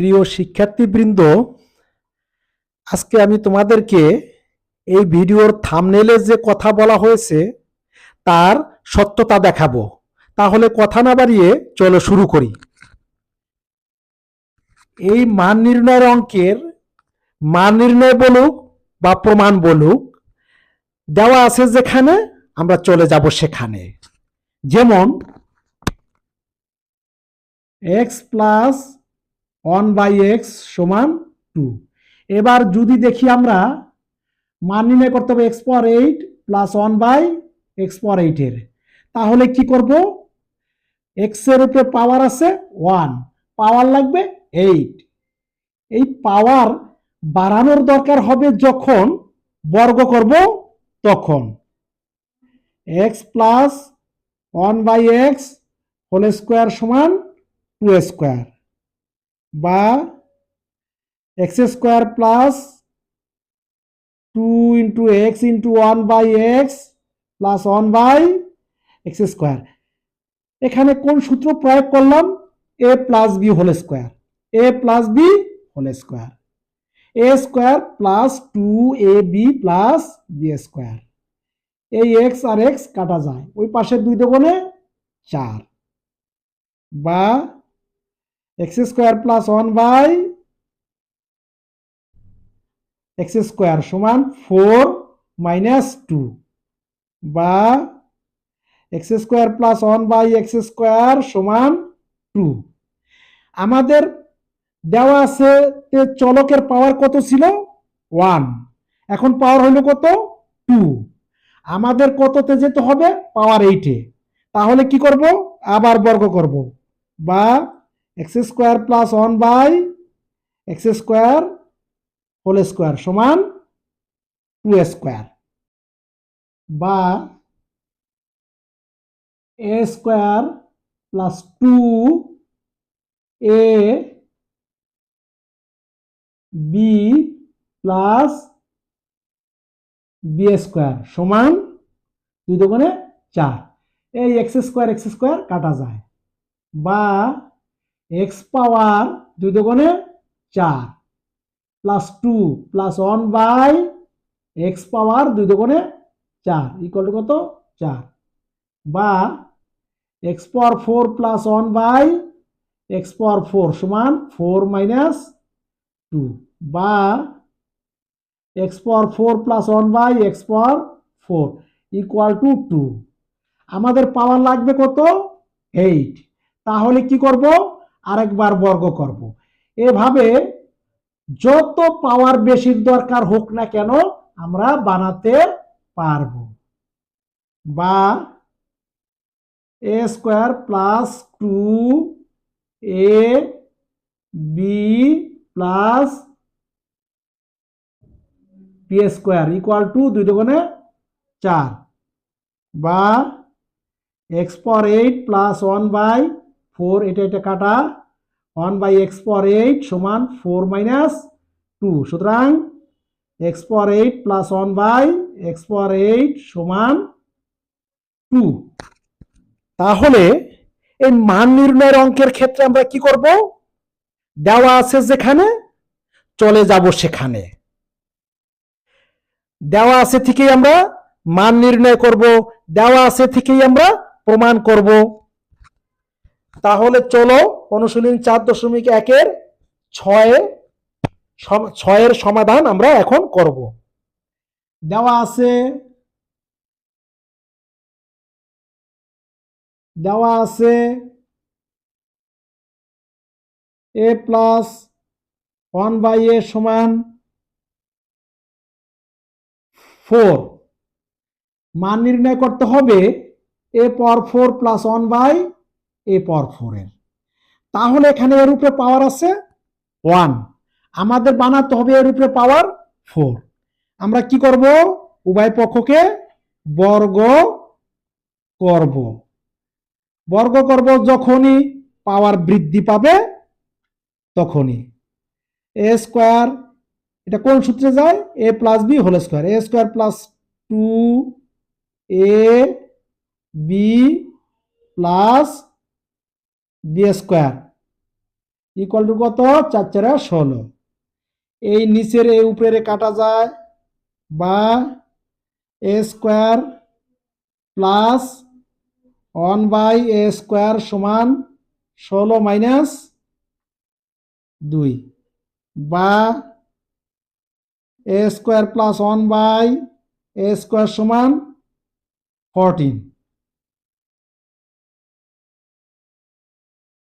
প্রিয় শিক্ষার্থীবৃন্দ, আজকে আমি তোমাদেরকে এই ভিডিওর থামনেলে যে কথা বলা হয়েছে, তার সত্যতা দেখাবো। তাহলে কথা না বাড়িয়ে চলো শুরু করি। এই মান নির্ণয়ের অঙ্কের মান নির্ণয় বলুক বা প্রমাণ বলুক, দেওয়া আছে যেখানে, আমরা চলে যাব সেখানে। যেমন x plus one by x সমান টু এবার যদি দেখি আমরা, মান নির্ণয় করতে হবে x power eight plus one by x power এইটের তাহলে কি করব? এক্সের উপরে পাওয়ার আছে ওয়ান পাওয়ার লাগবে এইট এই পাওয়ার বাড়ানোর দরকার হবে যখন বর্গ করব তখন। X plus one by x whole square সমান টু স্কোয়ার বা x square plus two into x into one by x plus one by x square. এখানে কোন সূত্র প্রয়োগ করলাম? A plus b whole square. A plus b whole square. A square plus two a b plus b square. এই x আর x কাটা যায়। ওই পাশে দুই দোকানে চার বা x square plus one by x square সমান ফোর মাইনাস টু বা x square plus one by x square সমান টু। আমাদের দেওয়া আছে চলকের পাওয়ার কত ছিল? ওয়ান এখন পাওয়ার হলো কত? টু আমাদের কততে যেতে হবে? পাওয়ার এইটে তাহলে কি করব? আবার বর্গ করব। বা x square plus one by x square whole square সমান টু স্কোয়ার বা a square plus two a b plus b square সমান দুই দোকানে চার। এই এক্স স্কোয়ার এক্স স্কোয়ার কাটা যায় বা এক্স পাওয়ার দুই দোকানে চার plus two plus one by x power দুই দোকানে চার ইকুয়াল কত? চার। বা x power four plus one by x power four সমান ফোর মাইনাস টু বা x power four plus one by x power four equal two two আমাদের power লাগবে কত? এইট তাহলে কি করব? আরেকবার বর্গ করব। এভাবে যত পাওয়ার বেশির দরকার হোক না কেন আমরা বানাতে পারব। বা a square plus two a b plus p square equal two দুই দোকানে চার। বা এক্স পর eight plus one by four, এটা এটা কাটা। ওয়ান বাই এক্স পর এইট সমান ফোর মাইনাস টু। সুতরাং এক্স পর eight plus one by x পর এইট সমান টু। তাহলে এই মান নির্ণয়ের অঙ্কের ক্ষেত্রে আমরা কি করব? দেওয়া আছে যেখানে, চলে যাব সেখানে। দেওয়া আছে থেকেই আমরা মান নির্ণয় করব, দেওয়া আছে থেকেই আমরা প্রমাণ করব। তাহলে চলো অনুশীলন চার দশমিক একের ছয়ে ছয়ের সমাধান আমরা এখন করব। দেওয়া আছে দেওয়া আছে a plus one by a সমান ফোর মান নির্ণয় করতে হবে এ পর four plus one by a পর ফোরের। তাহলে এখানে এর উপরে পাওয়ার আছে ওয়ান আমাদের বানাতে হবে এর উপরে পাওয়ার ফোর আমরা কি করব? উভয় পক্ষকে বর্গ করব। বর্গ করব যখনই পাওয়ার বৃদ্ধি পাবে তখনই। এ স্কোয়ার এটা কোন সূত্রে যায়? A plus b whole square a square plus two a b plus b square equal two কত? চার চারে ষোলো। এই নিচের, এই উপরে কাটা যায় বা a square plus one by a square সমান ষোলো মাইনাস দুই বা a square plus one by a square সমান ফোরটিন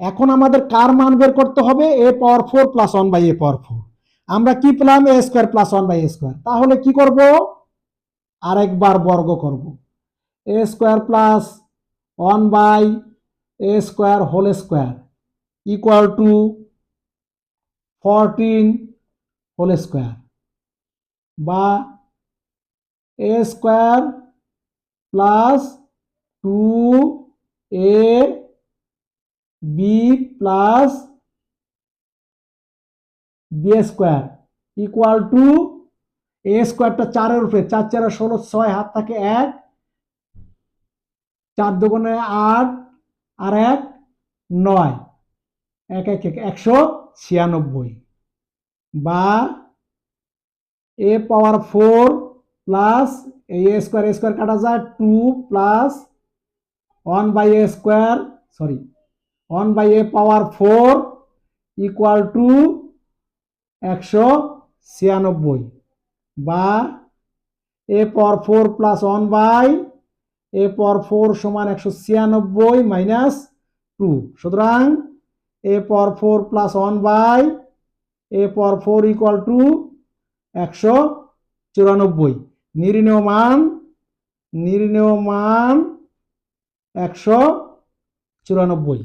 এখন আমাদের কার মান বের করতে হবে? A power four plus one by a power four আমরা কি পেলাম? A square plus one by a square তাহলে কি করব? আরেকবার বর্গ করব। A square plus one by a square whole square equal two fourteen whole square বা a square plus two a b plus b square equal two a স্কোয়ারটা চারের উপরে, চার চারে ষোলো, ছয় হাত থাকে এক, চার দোকানে আট, আর এক নয়, এক এক এক, একশো ছিয়ানব্বই বা a power four plus a square square কাটা যায় two plus one by a square sorry one by a power four equal two একশো ছিয়ানব্বই বা a power four plus one by a power four সমান একশো ছিয়ানব্বই মাইনাস টু। সুতরাং a power four plus one by a power four equal two একশো চুরানব্বই। নির্ণয় মান নির্ণয় মান একশো চুরানব্বই।